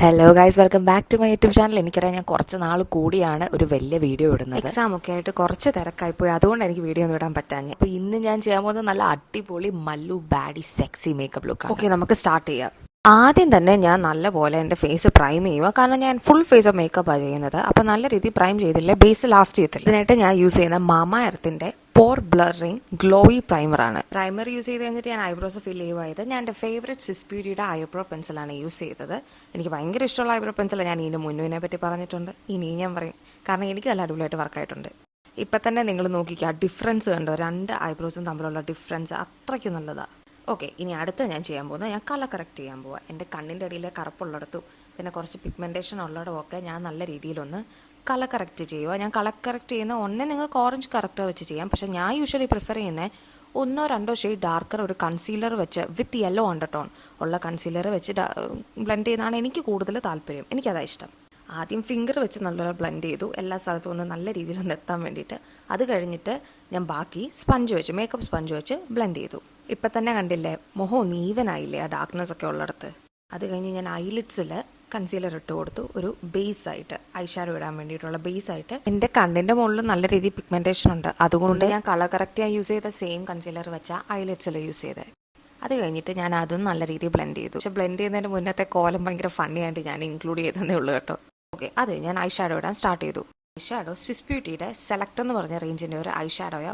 Hello guys welcome back to my YouTube channel എനിക്കറിയാം ഞാൻ കുറച്ച് നാൾ കൂടിയാണ് ഒരു വലിയ വീഡിയോ ഇടുന്നത്. എക്സാം ഒക്കെ ആയിട്ട് കുറച്ച് തിരക്കായി പോയി. അതുകൊണ്ട് എനിക്ക് വീഡിയോ ഒന്നും ഇടാൻ പറ്റാഞ്ഞ്. അപ്പോൾ ഇന്ന് ഞാൻ ചെയ്യാൻ പോകുന്നത് നല്ല അടിപൊളി Mallu body sexy makeup look okay നമുക്ക് സ്റ്റാർട്ട് ചെയ്യാം. ആദ്യം തന്നെ ഞാൻ നല്ലപോലെ എന്റെ ഫേസ് പ്രൈം ചെയ്യുക. കാരണം ഞാൻ ഫുൾ ഫേസ് മേക്കപ്പാണ് ചെയ്യുന്നത്. അപ്പോൾ നല്ല രീതിയിൽ പ്രൈം ചെയ്തില്ലേ. ബേസ് ലാസ്റ്റ് ചെയ്തില്ല ഇതിനായിട്ട് ഞാൻ യൂസ് ചെയ്യുന്ന മാമ എർത്തിന്റെ പോർ ബ്ലറിങ് ഗ്ലോയി പ്രൈമറാണ് പ്രൈമർ യൂസ് ചെയ്ത് കഴിഞ്ഞിട്ട് ഞാൻ ഐബ്രോസ് ഫിൽ ചെയ്യുമായത് ഞാൻ എന്റെ ഫേവറേറ്റ് സ്വിസ് ബ്യൂട്ടിയുടെ ഐബ്രോ പെൻസിലാണ് യൂസ് ചെയ്തത്. എനിക്ക് ഭയങ്കര ഇഷ്ടമുള്ള ഐബ്രോ പെൻസിലാണ് ഞാൻ ഇതിന് മുന്നുവിനെ പറ്റി പറഞ്ഞിട്ടുണ്ട്. ഇനിയും ഞാൻ പറയും. കാരണം എനിക്ക് നല്ല അടിപൊളിയായിട്ട് വർക്കായിട്ടുണ്ട് ഇപ്പം തന്നെ നിങ്ങൾ നോക്കിക്കുക ഡിഫറൻസ് കണ്ടോ? രണ്ട് ഐബ്രോസും തമ്മിലുള്ള ഡിഫറൻസ് അത്രയ്ക്ക് നല്ലതാണ് ഓക്കെ ഇനി അടുത്ത ഞാൻ ചെയ്യാൻ പോകുന്നത് ഞാൻ കളർ കറക്റ്റ് ചെയ്യാൻ പോവാം. എന്റെ കണ്ണിന്റെ അടിയിലെ കറുപ്പുള്ളിടത്തും പിന്നെ കുറച്ച് പിഗ്മെന്റേഷൻ ഉള്ളിടമൊക്കെ ഞാൻ നല്ല രീതിയിലൊന്ന് കളർ കറക്റ്റ് ചെയ്യുക. ഞാൻ കളർ കറക്റ്റ് ചെയ്യുന്ന ഒന്നേ നിങ്ങൾക്ക് ഓറഞ്ച് കറക്റ്റ് വെച്ച് ചെയ്യാം. പക്ഷേ ഞാൻ യൂഷ്വലി പ്രിഫർ ചെയ്യുന്നത് ഒന്നോ രണ്ടോ ഷെയ്ഡ് ഡാർക്കർ ഒരു കൺസീലർ വെച്ച് വിത്ത് യെല്ലോ അണ്ടർടോൺ ഉള്ള കൺസീലർ വെച്ച് ബ്ലെൻഡ് ചെയ്യുന്നതാണ് എനിക്ക് കൂടുതൽ താല്പര്യം. എനിക്കതാ ഇഷ്ടം. ആദ്യം ഫിംഗർ വെച്ച് നല്ലോണം ബ്ലെൻഡ് ചെയ്തു. എല്ലാ സ്ഥലത്തും ഒന്ന് നല്ല രീതിയിൽ ഒന്ന് എത്താൻ വേണ്ടിയിട്ട്. അത് കഴിഞ്ഞിട്ട് ഞാൻ ബാക്കി സ്പഞ്ച് വെച്ച് മേക്കപ്പ് സ്പഞ്ച് വെച്ച് ബ്ലെൻഡ് ചെയ്തു. ഇപ്പം തന്നെ കണ്ടില്ലേ? മുഖം ഒന്ന് ഈവൻ ആയില്ലേ ആ ഡാർക്ക്നെസ് ഒക്കെ ഉള്ളിടത്ത്? അത് കഴിഞ്ഞ് ഞാൻ ഐലിറ്റ്സിൽ കൺസീലർ ഇട്ട് കൊടുത്തു. ഒരു ബേസ് ആയിട്ട് ഐഷാഡോ ഇടാൻ വേണ്ടിയിട്ടുള്ള ബേസ് ആയിട്ട്. എന്റെ കണ്ണിന്റെ മുകളിൽ നല്ല രീതിയിൽ പിഗ്മെന്റേഷൻ ഉണ്ട്. അതുകൊണ്ട് ഞാൻ കളർ കറക്റ്റായി യൂസ് ചെയ്ത സെയിം കൺസീലർ വെച്ച ഐലെറ്റ്സിൽ യൂസ് ചെയ്തത് അത് കഴിഞ്ഞിട്ട് ഞാൻ അതും നല്ല രീതിയിൽ ബ്ലെൻഡ് ചെയ്തു. പക്ഷെ ബ്ലെൻഡ് ചെയ്യുന്നതിന് മുന്നത്തെ കോലം ഭയങ്കര ഫണ്ണി ആയിട്ട് ഞാൻ ഇൻക്ലൂഡ് ചെയ്തതേ ഉള്ളൂ കേട്ടോ. ഓക്കെ അത് ഞാൻ ഐഷാഡോ ഇടാൻ സ്റ്റാർട്ട് ചെയ്തു. ഐ ഷാഡോ സ്വിസ് ബ്യൂട്ടിയുടെ സെലക്ട് എന്ന് പറഞ്ഞ റേഞ്ചിന്റെ ഒരു ഐ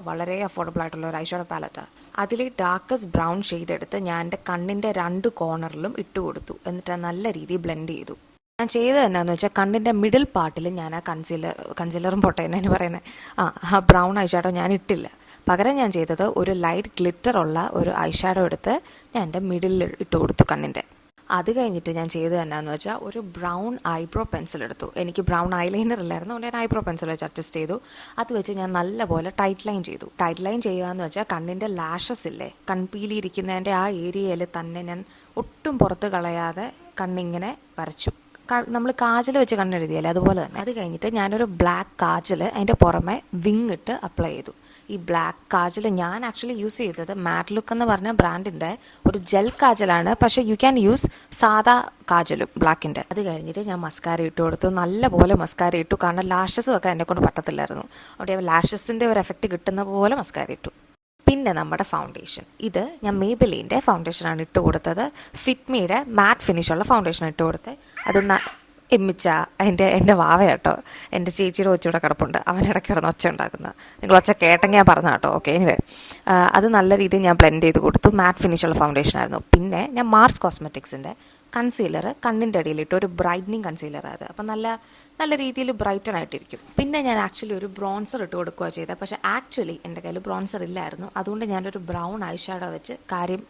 വളരെ അഫോർഡബിൾ ആയിട്ടുള്ള ഒരു ഐ ഷാഡോ പാലറ്റാണ് അതിൽ ഡാർക്കസ്റ്റ് ബ്രൗൺ ഷെയ്ഡ് എടുത്ത് ഞാൻ എന്റെ കണ്ണിന്റെ രണ്ട് കോർണറിലും ഇട്ട് കൊടുത്തു. എന്നിട്ട് നല്ല രീതിയിൽ ബ്ലെൻഡ് ചെയ്തു. ഞാൻ ചെയ്തത് എന്നാന്ന് വെച്ചാൽ കണ്ണിന്റെ മിഡിൽ പാർട്ടിൽ ഞാൻ ആ കൺസീലർ കൺസീലറും പോട്ടെ എന്നാണ് പറയുന്നത് ആ ആ ബ്രൗൺ ഐ ഷാഡോ ഞാൻ ഇട്ടില്ല. പകരം ഞാൻ ചെയ്തത് ഒരു ലൈറ്റ് ഗ്ലിറ്റർ ഉള്ള ഒരു ഐ ഷാഡോ എടുത്ത് ഞാൻ എന്റെ മിഡിൽ ഇട്ട് കൊടുത്തു കണ്ണിന്റെ അത് കഴിഞ്ഞിട്ട് ഞാൻ ചെയ്തത് എന്നാന്ന് വെച്ചാൽ ഒരു ബ്രൗൺ ഐബ്രോ പെൻസിൽ എടുത്തു. എനിക്ക് ബ്രൗൺ ഐലൈനർ ഇല്ലായിരുന്നു. അതുകൊണ്ട് ഞാൻ ഐബ്രോ പെൻസിൽ വെച്ച് അഡ്ജസ്റ്റ് ചെയ്തു. അത് വെച്ച് ഞാൻ നല്ലപോലെ ടൈറ്റ് ലൈൻ ചെയ്തു. ടൈറ്റ് ലൈൻ ചെയ്യുക എന്ന് വെച്ചാൽ കണ്ണിന്റെ ലാഷസ് ഇല്ലേ? കൺപീലിയിരിക്കുന്നതിന്റെ ആ ഏരിയയിൽ തന്നെ ഞാൻ ഒട്ടും പുറത്ത് കളയാതെ കണ്ണിങ്ങനെ വരച്ചു. നമ്മൾ കാജൽ വെച്ച് കണ്ണെഴുതിയല്ലേ? അതുപോലെ തന്നെ. അത് കഴിഞ്ഞിട്ട് ഞാനൊരു ബ്ലാക്ക് കാജൽ അതിന്റെ പുറമെ വിങ് ഇട്ട് അപ്ലൈ ചെയ്തു. ഈ ബ്ലാക്ക് കാജൽ ഞാൻ ആക്ച്വലി യൂസ് ചെയ്തത് മാറ്റ് ലുക്ക് എന്ന് പറഞ്ഞ ബ്രാൻഡിന്റെ ഒരു ജെൽ കാജലാണ്. പക്ഷേ യു ക്യാൻ യൂസ് സാധാ കാജലും ബ്ലാക്കിന്റെ അത് കഴിഞ്ഞിട്ട് ഞാൻ മസ്കാര ഇട്ട് കൊടുത്തു. നല്ലപോലെ മസ്കാര ഇട്ടു. കാരണം ലാഷസ് വെക്കാൻ എന്നെ കൊണ്ട് പറ്റത്തില്ലായിരുന്നു. അവിടെ ലാഷസിന്റെ ഒരു എഫക്റ്റ് കിട്ടുന്ന പോലെ മസ്കാര ഇട്ടു. പിന്നെ നമ്മുടെ ഫൗണ്ടേഷൻ ഇത് ഞാൻ മേബിലിന്റെ ഫൗണ്ടേഷനാണ് ഇട്ട് കൊടുത്തത്. ഫിറ്റ്മിയുടെ മാറ്റ് ഫിനിഷുള്ള ഫൗണ്ടേഷൻ ഇട്ട് കൊടുത്തത്. അത് എമ്മിച്ച എന്റെ എന്റെ വാവ കേട്ടോ എന്റെ ചേച്ചിയുടെ ഒച്ചയുടെ കിടപ്പുണ്ട്. അവൻ ഇടയ്ക്ക് കിടന്ന് ഒച്ച ഉണ്ടാക്കുന്നത് നിങ്ങൾ ഒച്ച കേട്ടെങ്കിൽ ഞാൻ പറഞ്ഞ കേട്ടോ ഓക്കെ എനിവേ അത് നല്ല രീതിയിൽ ഞാൻ ബ്ലെൻഡ് ചെയ്ത് കൊടുത്തു. മാറ്റ് ഫിനിഷുള്ള ഫൗണ്ടേഷൻ ആയിരുന്നു. പിന്നെ ഞാൻ മാർസ് കോസ്മെറ്റിക്സിന്റെ കൺസീലർ കണ്ണിന്റെ അടിയിലിട്ട് ഒരു ബ്രൈറ്റനിങ് കൺസീലർ ആയത്. അപ്പം നല്ല നല്ല രീതിയിൽ ബ്രൈറ്റൻ ആയിട്ടിരിക്കും. പിന്നെ ഞാൻ ആക്ച്വലി ഒരു ബ്രോൺസർ ഇട്ട് കൊടുക്കുക ചെയ്തത് പക്ഷേ ആക്ച്വലി എന്റെ കയ്യിൽ ബ്രോൺസർ ഇല്ലായിരുന്നു. അതുകൊണ്ട് ഞാനൊരു ബ്രൗൺ ഐ ഷാഡോ വെച്ച് കാര്യം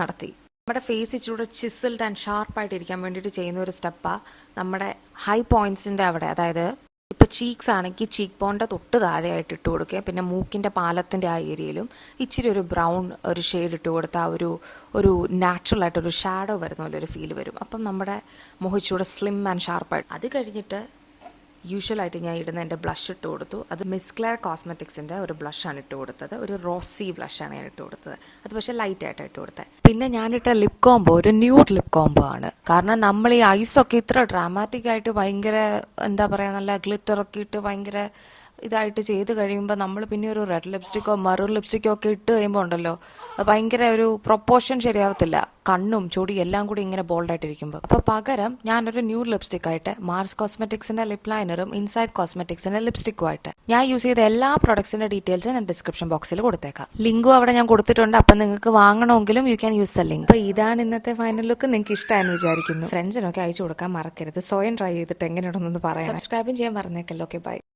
നടത്തി. നമ്മുടെ ഫേസ് ഇച്ചിലൂടെ ചിസിൽഡ് ആൻഡ് ഷാർപ്പായിട്ട് ഇരിക്കാൻ വേണ്ടിയിട്ട് ചെയ്യുന്ന ഒരു സ്റ്റെപ്പാണ് നമ്മുടെ ഹൈ പോയിന്റ്സിന്റെ അവിടെ അതായത് ഇപ്പോൾ ചീക്സ് ആണെങ്കിൽ ചീക്ക് ബോണിന്റെ തൊട്ട് താഴെയായിട്ട് ഇട്ട് കൊടുക്കുക. പിന്നെ മൂക്കിന്റെ പാലത്തിന്റെ ആ ഏരിയയിലും ഇച്ചിരി ഒരു ബ്രൗൺ ഒരു ഷെയ്ഡ് ഇട്ട് കൊടുത്താൽ ഒരു ഒരു നാച്ചുറൽ ആയിട്ട് ഒരു ഷാഡോ വരുന്ന പോലെ ഒരു ഫീൽ വരും. അപ്പം നമ്മുടെ മുഖിച്ചൂടെ സ്ലിം ആൻഡ് ഷാർപ്പായിട്ട് അത് കഴിഞ്ഞിട്ട് യൂഷ്വലായിട്ട് ഞാൻ ഇടുന്ന എന്റെ ബ്ലഷ് ഇട്ട് കൊടുത്തു. അത് മിസ് ക്ലെയർ കോസ്മെറ്റിക്സിന്റെ ഒരു ബ്ലഷാണ് ഇട്ട് കൊടുത്തത്. ഒരു റോസി ബ്ലഷാണ് ഞാൻ ഇട്ട് കൊടുത്തത്. അത് പക്ഷേ ലൈറ്റ് ആയിട്ട് ഇട്ട് കൊടുത്തത്. പിന്നെ ഞാനിട്ട ലിപ് കോംബോ ഒരു ന്യൂഡ് ലിപ് കോംബോ ആണ്. കാരണം നമ്മൾ ഈ ഐസൊക്കെ ഇത്ര ഡ്രാമാറ്റിക് ആയിട്ട് ഭയങ്കര എന്താ പറയുക നല്ല ഗ്ലിറ്ററൊക്കെ ഇട്ട് ഭയങ്കര ഇതായിട്ട് ചെയ്ത് കഴിയുമ്പോൾ നമ്മൾ പിന്നെ ഒരു റെഡ് ലിപ്സ്റ്റിക്കോ മറു ലിപ്സ്റ്റിക്കോ ഒക്കെ ഇട്ട് കഴിയുമ്പോൾ ഉണ്ടല്ലോ ഭയങ്കര ഒരു പ്രൊപ്പോർഷൻ ശരിയാവത്തില്ല. കണ്ണും ചൊടി എല്ലാം കൂടി ഇങ്ങനെ ബോൾഡായിട്ടിരിക്കുമ്പോൾ അപ്പോൾ പകരം ഞാനൊരു ന്യൂ ലിപ്സ്റ്റിക് ആയിട്ട് മാർസ് കോസ്മെറ്റിക്സിന്റെ ലിപ് ലൈനറും ഇൻസൈഡ് കോസ്മെറ്റിക്സിന്റെ ലിപ്സ്റ്റിക്കും ആയിട്ട് ഞാൻ യൂസ് ചെയ്ത എല്ലാ പ്രൊഡക്ട്സിന്റെ ഡീറ്റെയിൽസ് ഞാൻ ഡിസ്ക്രിപ്ഷൻ ബോക്സിൽ കൊടുത്തേക്കാം. ലിങ്കും അവിടെ ഞാൻ കൊടുത്തിട്ടുണ്ട്. അപ്പം നിങ്ങൾക്ക് വാങ്ങണമെങ്കിലും you can use the link അപ്പോൾ ഇതാണ് ഇന്നത്തെ ഫൈനൽ ലുക്ക് നിങ്ങൾക്ക് ഇഷ്ടമായെന്ന് വിചാരിക്കുന്നു. ഫ്രണ്ട്സിനൊക്കെ അയച്ചു കൊടുക്കാൻ മറക്കരുത്. സ്വയം ട്രൈ ചെയ്തിട്ട് എങ്ങനെയുണ്ടെന്ന് പറയാം സബ്സ്ക്രൈബും ചെയ്യാൻ പറഞ്ഞേക്കല്ലോ ഓക്കെ ബൈ